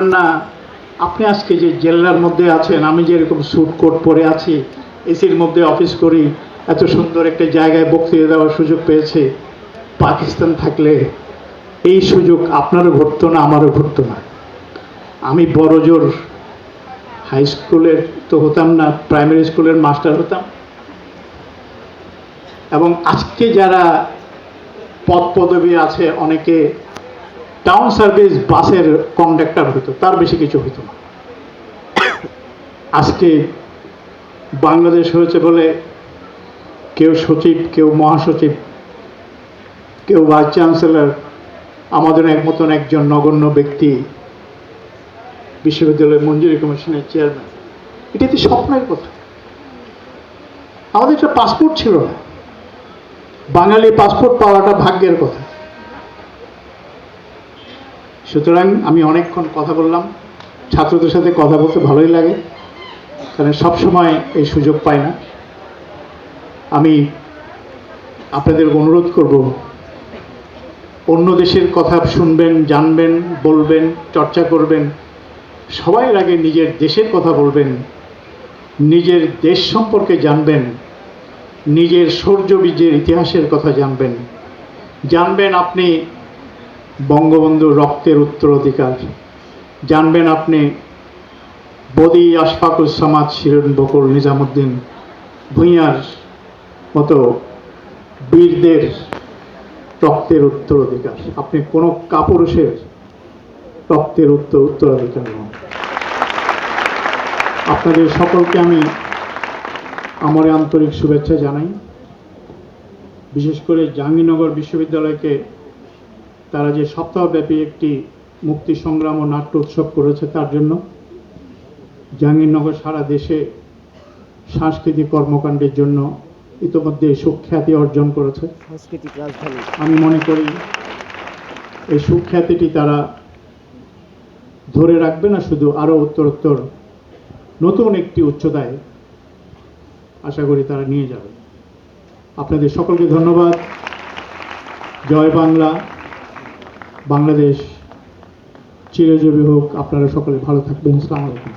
না, আপনি আজকে যে জেলার মধ্যে আছেন, আমি যেরকম স্যুট কোট পরে আছি, এসির মধ্যে অফিস করি, এত সুন্দর একটা জায়গায় বক্তৃতা দেওয়ার সুযোগ পেয়েছে, পাকিস্তান থাকলে এই সুযোগ আপনারও ঘটতো না, আমারও ঘটতো না। আমি বড় জোর হাই স্কুলের তো হতাম না প্রাইমারি স্কুলের মাস্টার হতাম। এবং আজকে যারা পদ পদবী আছে, অনেকে টাউন সার্ভিস বাসের কন্ডাক্টর হতো তার বেশি কিছু হতো না। আজকে বাংলাদেশ হয়েছে বলে কেউ সচিব, কেউ মহাসচিব, কেউ ভাইস চ্যান্সেলর আমাদের এক মতন একজন নগণ্য ব্যক্তি বিশ্ববিদ্যালয় মঞ্জুরি কমিশনের চেয়ারম্যান এটা তো স্বপ্নের কথা। আমাদের একটা পাসপোর্ট ছিল না। বাঙালি পাসপোর্ট পাওয়াটা ভাগ্যের কথা। সুতরাং আমি অনেকক্ষণ কথা বললাম। ছাত্রদের সাথে কথা বলতে ভালোই লাগে, কারণ সব সময় এই সুযোগ পাই না। আমি আপনাদের অনুরোধ করব, অন্য দেশের কথা শুনবেন, জানবেন, বলবেন, চর্চা করবেন, সবাই আগে নিজের দেশের কথা বলবেন, নিজের দেশ সম্পর্কে জানবেন, নিজের শৌর্য বীজের ইতিহাসের কথা জানবেন। জানবেন আপনি বঙ্গবন্ধু রক্তের উত্তরাধিকার। জানবেন আপনি বদি আশফাকুল সামাদ শিরন বকুল নিজামুদ্দিন ভূঁইয়ার মতো বীরদের রক্তের উত্তরাধিকার। আপনি কোনো কাপুরুষের রক্তের উত্তর উত্তরাধিকার নন। আপনাদের সকলকে আমি আমার আন্তরিক শুভেচ্ছা জানাই। বিশেষ করে জাহাঙ্গীরনগর বিশ্ববিদ্যালয়কে তারা যে সপ্তাহব্যাপী একটি মুক্তি সংগ্রাম ও নাট্য উৎসব করেছে তার জন্য জাহাঙ্গীরনগর সারা দেশে সাংস্কৃতিক কর্মকাণ্ডের জন্য ইতোমধ্যে সুখ্যাতি অর্জন করেছে। সাংস্কৃতিক রাজধানী। আমি মনে করি এই সুখ্যাতিটি তারা ধরে রাখবে না শুধু আরও উত্তরোত্তর নতুন একটি উচ্চতায় আশা করি তারা নিয়ে যাবে। আপনাদের সকলকে ধন্যবাদ। জয় বাংলা। বাংলাদেশ চিরজীবী হোক। আপনারা সকলে ভালো থাকবেন। আলাইকুম।